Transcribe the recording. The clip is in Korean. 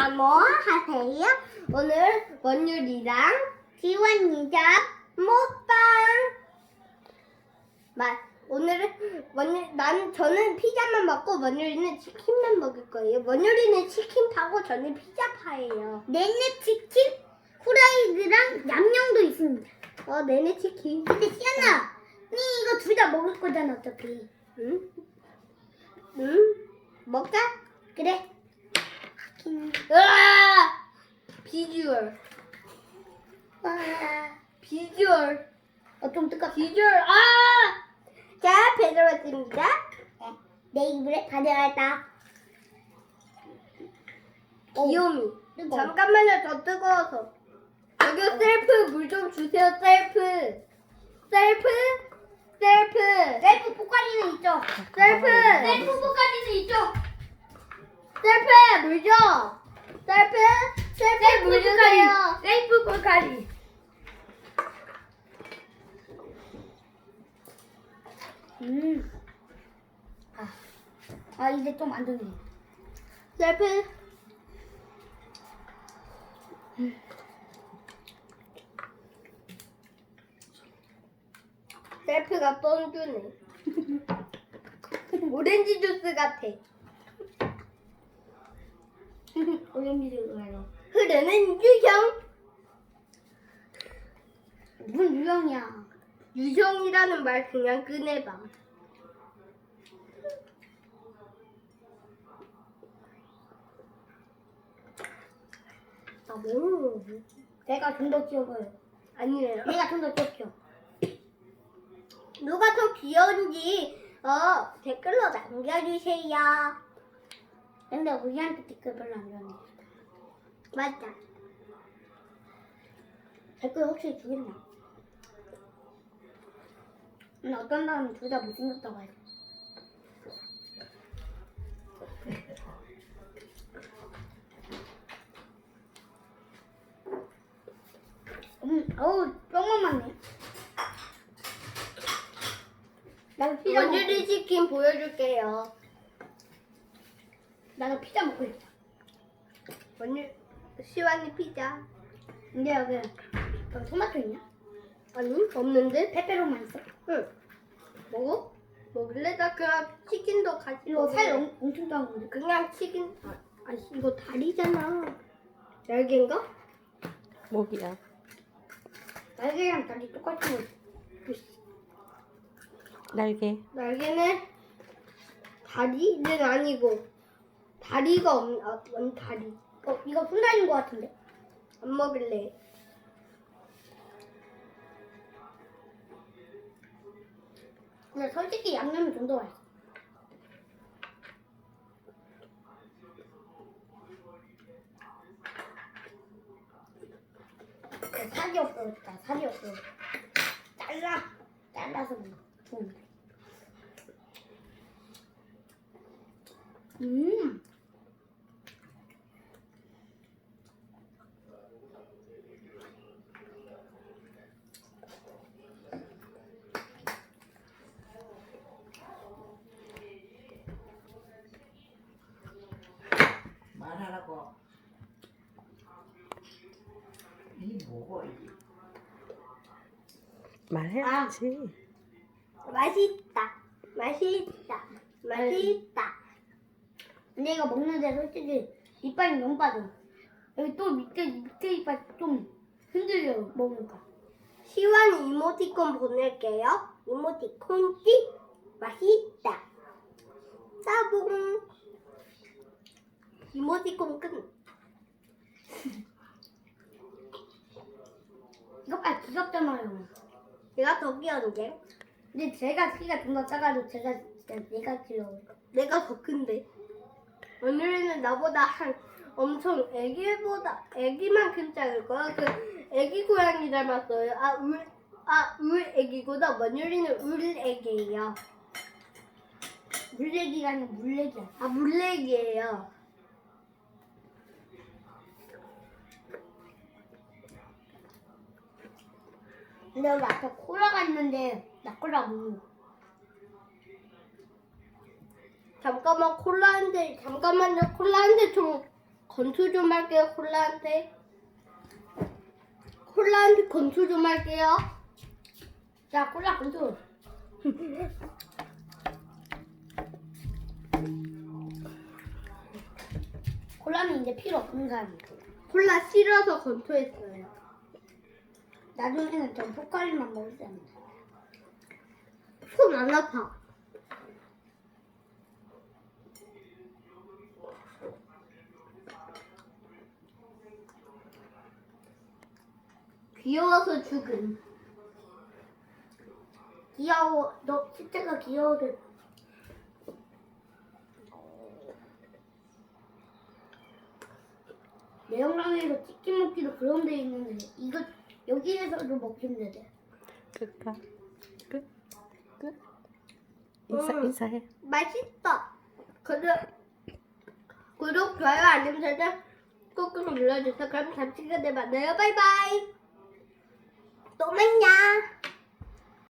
아, 뭐 하세요? 오늘 원율이랑 지원이자 먹방. 마, 오늘은 원율, 난 저는 피자만 먹고 원율이는 치킨만 먹을 거예요. 원율이는 치킨 파고 저는 피자 파예요. 내내 치킨, 후라이드랑 양념도 있습니다. 어, 내내 치킨. 근데 시연아, 니 이거 둘 다 먹을 거잖아 어차피. 응? 응? 먹자. 그래. 으아! 비주얼. 와, 비주얼. 어 좀 뜨겁. 비주얼. 아! 자, 배달 왔습니다. 내 입에 가져갈다. 귀요미. 뜨거워. 잠깐만요, 저 뜨거워서. 여기 셀프 물 좀 주세요, 셀프. 셀프? 셀프. 셀프 포카리는 있죠. 셀프. 셀프 포카리는 있죠. 셀프 물 줘. 셀프. 셀프 물 주세요. 셀프 포카리. 음. 아, 아 이제 좀 안 되네. 셀프. 셀프가 뻔주네. 오렌지 주스 같아. 말로. 흐르는 유형. 무슨 유형이야? 유형이라는 말 그냥 꺼내봐. 아, 뭐. 내가 좀 더 귀여워요. 아니에요. 내가 좀 더 귀엽죠. 누가 더 귀여운지 어 댓글로 남겨주세요. 근데 우리한테 댓글 별로 안 좋아 해. 맞다. 댓글 혹시 주겠나? 근데 어떤 사람은 둘 다 못생겼다고 해요. 음, 어우, 뿅만 맞네. 나도 피자 먹고, 원주리 치킨 보여줄게요. 나도 피자 먹고 싶다. 원주 시완이 피자. 근데 여기 여기 토마토 있냐? 아니 없는데? 페페로만 있어? 응. 먹어? 먹을래? 나 그냥 치킨도 같이 이거 살 먹을래. 엄, 엄청 작은 건데. 그냥 치킨. 아, 아니 이거 다리잖아. 날개인가? 목이야. 날개랑 다리 똑같은 거. 날개. 날개는 다리는 아니고 다리가 없, 아, 원 다리. 어, 이거 순살인 거 같은데? 안 먹을래. 근데 솔직히 양념이 좀 더 맛있어. 네, 살이 없어졌다. 살이 없어졌다. 잘라. 잘라서 먹어. 음. 말하라고. 이 뭐고 이? 말해야지. 맛있다. 맛있다. 맛있다. 근데 이거 먹는데 솔직히 이빨이 너무 빠져. 여기 또 밑에 밑에 이빨 좀 흔들려 먹으니까. 시원 이모티콘 보낼게요. 이모티콘지 맛있다. 따봉. 이모티콘 끝. 이거까지 귀엽잖아요. 내가 더 귀여운데? 근데 제가 키가 좀 더 작아도 제가 진짜 내가 귀여워. 내가 더 큰데. 오늘은 나보다 한 엄청 애기보다 애기만큼 작을 거야. 그 애기 고양이 닮았어요. 아 울, 아 울 애기보다 원율이는 울 애기예요. 물레기가 아니라 물레기야. 아 물레기예요. 근데 여기 앞에 콜라가 있는데 나 콜라 못 먹어. 잠깐만 콜라 한 대, 잠깐만요 콜라 한대좀 건투 좀 할게요 콜라한테. 콜라한테 건투 좀 할게요. 자, 콜라 건조. 콜라는 이제 필요 없는 사람이야. 콜라 싫어서 건투했어요. 나중에는 전 포카리만 먹을 사람이야. 손안 아파. 귀여워서 죽음. 귀여워. 너 실제가 귀여워도 내 영상에서 치킨 먹기도 그런 데 있는데 이거 여기에서도 돼. 끝까? 끝? 끝? 인사, 응. 인사해. 맛있어. 구독, 구독, 좋아요, 알림 설정 꾹꾹 눌러주세요. 그럼 다음 시간에 만나요. 바이바이. 또 만나.